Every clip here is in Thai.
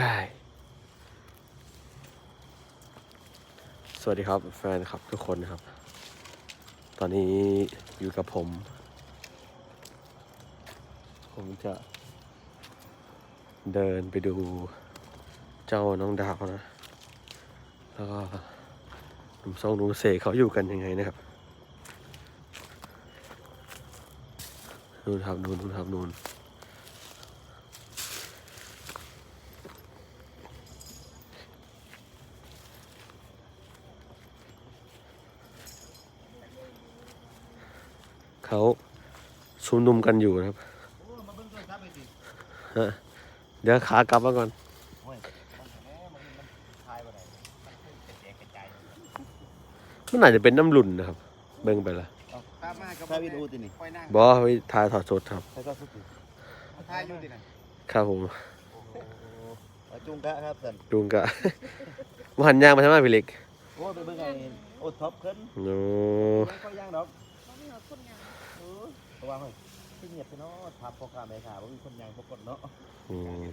ได้สวัสดีครับแฟนครับทุกคนนะครับ ตอนนี้อยู่กับผม ผมจะเดินไปดูเจ้าน้องดาวนะ แล้วก็หนุ่มทรงหนุ่มเสกเขาอยู่กันยังไงนะครับนู่นครับนู่นนู่นครับนู่น เขาชุมนุมกันอยู่นะครับฮะเดี๋ยวขากลับมาก่อนมันอาจจะเป็นน้ำหลุนนะครับ เบิ่งไปละตามมากับถ้าวิดีโอตินี่ค่อยนั่งบอไปถ่ายถอดสดครับใครก็สุดถ่ายอยู่ดิน่ะครับผมเอาจุงกะครับสันลุงกะมหันยางมาทำไมพี่เล็กโอ้ยไปเบิ่งไอ้โอ้ท็อปขึ้นโอ้ไม่ค่อยย่างดอกเออเพราะว่าเฮ้ยที่เงียบไปเนาะทับพ่อค้าแม่ค้าบ่มีคนย่างปกติเนาะอืม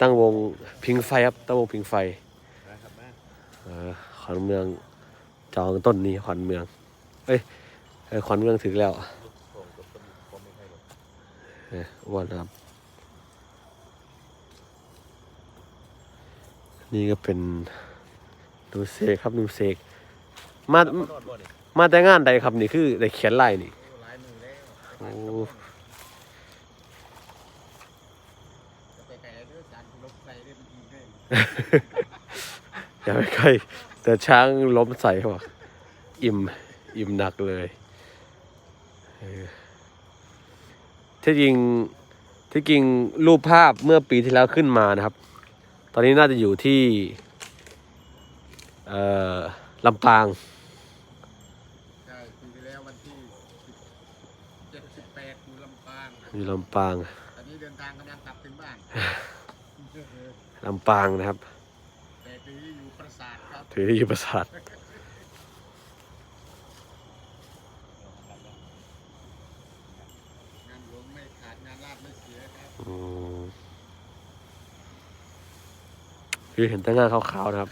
ตั้งวงพิงไฟครับ ตั้งวงพิงไฟนะครับแม่เออขวัญเมือง จองต้นนี้ขวัญเมือง เอ้ยเออขวัญเมืองถึงแล้วเอออ้วนครับ นี่ก็เป็นดูเสกครับดูเสกมา มาแต่งานใดครับนี่คือได้เขียนลายนี่ โอ้จะไปไกลเด้อย่าไปใกล้แต่ช้างล้มใส่เขาบอกอิ่ม อิ่มหนักเลยที่จริงที่จริงรูปภาพเมื่อปีที่แล้วขึ้นมานะครับ ตอนนี้น่าจะอยู่ที่ลำปาง ใช่ปีที่แล้ววันที่เจ็ดสิบแปดอยู่ลำปาง อยู่ลำปางตอนนี้เดินทางกำลังกลับถึงบ้านลำปางนะครับแต่ปีนี้อยู่ปราสาทครับถือที่อยู่ปราสาทงานหลวงไม่ขาดงานลาดไม่เสียครับอืมคือเห็นแต่งานขาวๆนะครับ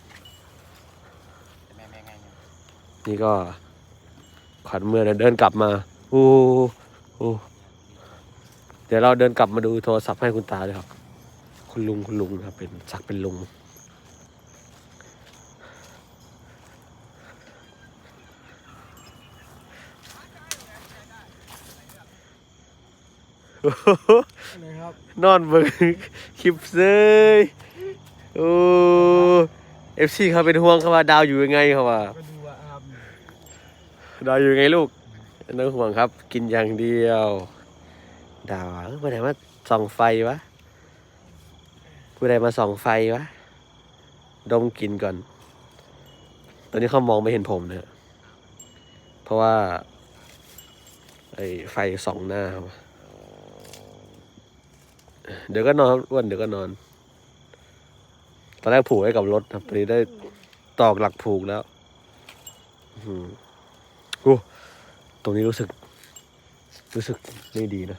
แม่แม่ไงเนี่ยนี่ก็ขวัญเมืองเนี่ยเดินกลับมา โอ้โอ้ เดี๋ยวเราเดินกลับมาดูโทรศัพท์ให้คุณตาเลยครับ คุณลุงคุณลุงนะครับเป็นสักดิ์เป็นลุงนะครับนอนเบิ่งคลิปเซยโอ้เอฟซีเขาเป็นห่วงเขาว่าดาวอยู่ยังไงเขาว่าก็ดูว่าอาบดาวอยู่ไงลูกไม่ต้องห่วงครับ กินอย่างเดียว ดาวเอ้ยเมื่อไหร่มาส่องไฟวะผู้ใดมาส่องไฟวะ ดมกลินก่อน ตอนนี้เขามองไม่เห็นผมเนี่ยเพราะว่าไอ้ไฟส่องหน้า เดี๋ยวก็นอนครับอ้วนเดี๋ยวก็นอน ตอนแรกผูกไว้กับรถครับตอนนี้ได้ตอกหลักผูกแล้วอือหือโอ้ตรงนี้รู้สึก รู้สึกไม่ดีนะ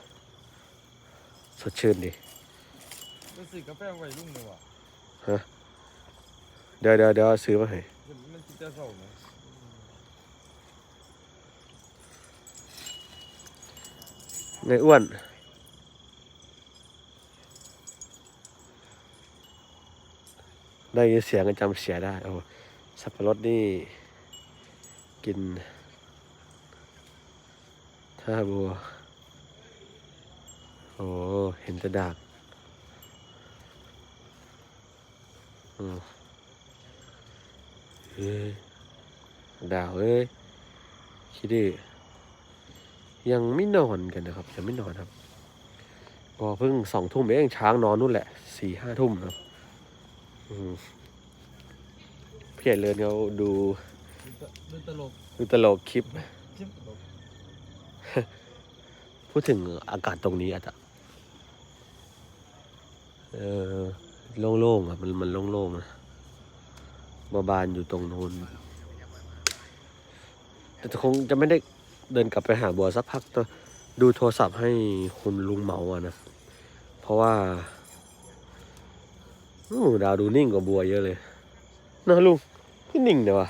สดชื่นดีรู้สึกกาแฟวัยรุ่นเลยว่ะเดี๋ยวเดี๋ยวเดี๋ยวซื้อมาให้มันมันคิดจะเศร้าไหมไงอ้วนได้ยินเสียงก็จำเสียได้โอ้สับปะรดนี่ กินท่าบัวโอ้ เห็นแต่ดากอืมเฮ้ยดาวเอ้ยคิดดิยังไม่นอนกันนะครับยังไม่นอนครับ ก็เพิ่งสองทุ่มเองช้างนอนนู่นแหละสี่ห้าทุ่มครับอืมพี่ใหญ่เลินเขาดูดูตลกดูตลกคลิปชิบพูดถึงอากาศตรงนี้อาจจะ เออโล่งๆอะมันมันโล่งๆนะบาบานอยู่ตรงนู้นแต่คงจะไม่ได้เดินกลับไปหาบัวสักพักแต่ดูโทรศัพท์ให้คุณลุงเหมาอะนะ เพราะว่าโอ้ดาวดูนิ่งกว่าบัวเยอะเลยนะลุงพี่นิ่งเดี๋ยวะ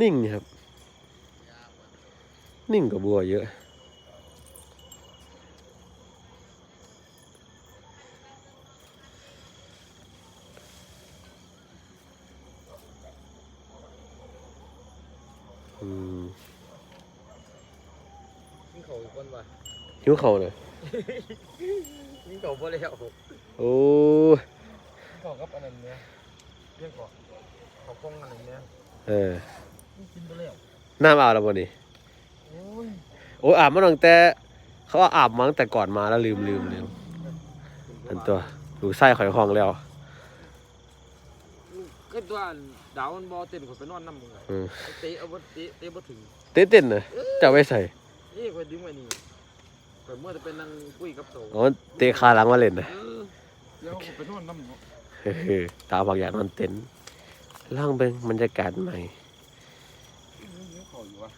นิ่งนะครับ นิ่งกว่าบัวเยอะ อืมกินเขาอีกคนว่ะหิวเขาวเลยกินเขาบ่แล้วโอ้กินเขากับอันนั้นเนี่ยเรียกก่อนเขากล้องอันนั้นเนี่ยเออกินบ่แล้วน้ำอาบแล้วบ่นี่โอ้ยโอ้ยอาบมาตั้งแต่เขาว่าอาบมาตั้งแต่ก่อนมาแล้วลืมลืมลืมอันตัวดูไส้ข่อยห้องแล้ว ก็ตัวดาวมันบ่เต้นคนไปนอนน้ำมึงอะอืมเตะเอาบ่เตะเตะบ่ถึงเต้นเต้นนะจะเอาไว้ใส่นี่คอยดึงไว้นี่คอยเมื่อจะเป็นนั่งคุยกับโตอ๋อเตะขาหลังมาเล่นนะเออเดี๋ยวผมไปนอนน้ำเนาะเออตาบางอย่างนอนเต็นล่องเบิ่งบรรยากาศใหม่เดี๋ยวเขาอยู่วะ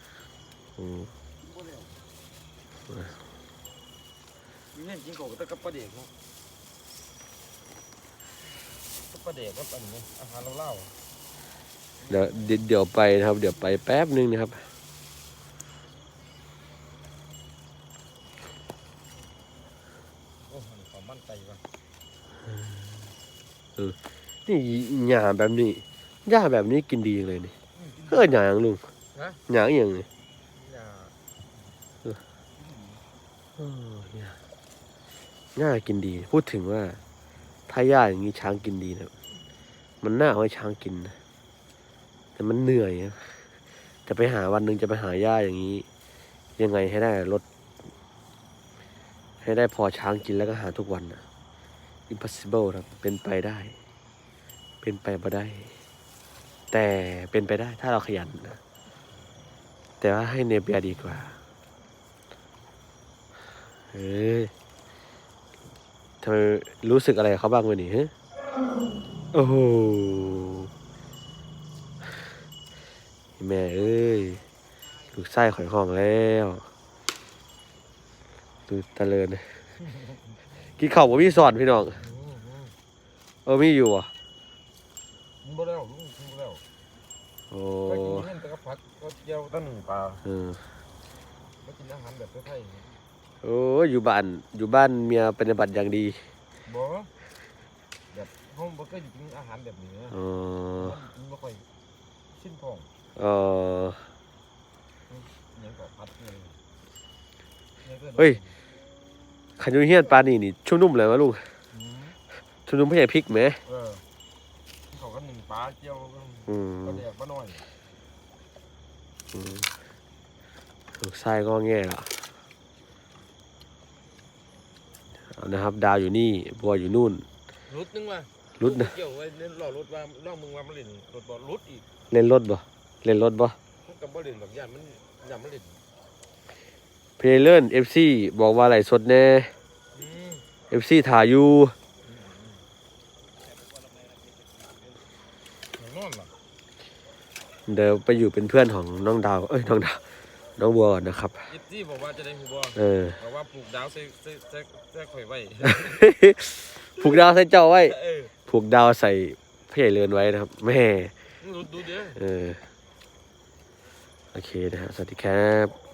อืมบ่แล้วมีเห็นกินเขาก็ต่กับปลาเด็กเนาะ ปลาเด็กกับอันนี้อาหารเราเล่าเดี๋ยวเดี๋ยวเดี๋ยวไปนะครับ เดี๋ยวไปแป๊บนึงนะครับ โอ้โหความมั่นใจว่ะนี่หญ้าแบบนี้หญ้าแบบนี้กินดีจังเลยนี่เออหญ้าหยังลุงฮะหญ้าอหย่างนี่อย่าเออหญ้าหญ้ากินดี พูดถึงว่า ถ้าหญ้าอย่างนี้ช้างกินดีนะ มันน่าเอาให้ช้างกินนะ แต่มันเหนื่อยนะจะไปหาวันหนึ่งจะไปหาหญ้าอย่างนี้ ยังไงให้ได้ลดให้ได้พอช้างกินแล้วก็หาทุกวันนะ impossible ครับ เป็นไปได้ เป็นไปบ่ได้ แต่เป็นไปได้ถ้าเราขยันนะ แต่ว่าให้เนเปียดีกว่าเฮ้ ทำไมรู้สึกอะไรกับเขาบ้างวะนี่ฮะโอ้โหแม่เอ้ยลูกไส้ข่อยห้องแล้วดูตะเลินกินข้าวบ่มีสอนพี่น้องเออมีอยู่อะกินบ่แล้วลุงกินบ่แล้วโอ้ไปกินเล่นแต่กับผักก็เจียวตั้งหนึ่งปลาเออไม่กินอาหารแบบไทยๆ โอ้อยู่บ้านอยู่บ้านเมียปฏิบัติอย่างดีบ่แบบห้องบ่เคยกินอาหารแบบนี้นะอ๋อกินบ่ค่อยชินท้องเอออิหยังก็ผัดเลยอิหงก็เฮ้ยขันอยูเฮียนปลานี่นี่ชุ่มนุ่มเลยวะลุงอืมชุ่มนุ่มไม่ใช่พริกไหมเออเขาก็หนึ่งปลาเจียวก็อืมก็แดกบ่น้อยอืมลูกไส้ก็แง่ละเอา นะครับ ดาวอยู่นี่บัวอยู่นู่น รุดนึงว่ะรุดนะเกี่ยวไว้เล่นรอรถว่าล่องมึงว่ามันเล่นรถบ่รุดอีกเล่นรถบ่เล่นรถบ่มันก็บ่เล่นหรอกย่านมันย่านมันเล่นเพลเลิร์นเอฟซีบอกว่าไหลฟ์สดแน่อืมเอฟซีถ่ายอยู่อืมอืมนอนล่ะเดี๋ยวไปอยู่เป็นเพื่อนของน้องดาว เอ้ยน้องดาว น้องบัวก่อนนะครับยิปซี่บอกว่าจะได้หูบ่เออบอกว่าปลูกดาวใส่ใส่ใส่ใส่ข่อยไว้ผูกดาวใส่เจ้าไว้เออผูกดาวใส่พี่ใหญ่เรือนไว้นะครับ แม่มึงดูดูเด้อเออโอเคนะฮะสวัสดีครับ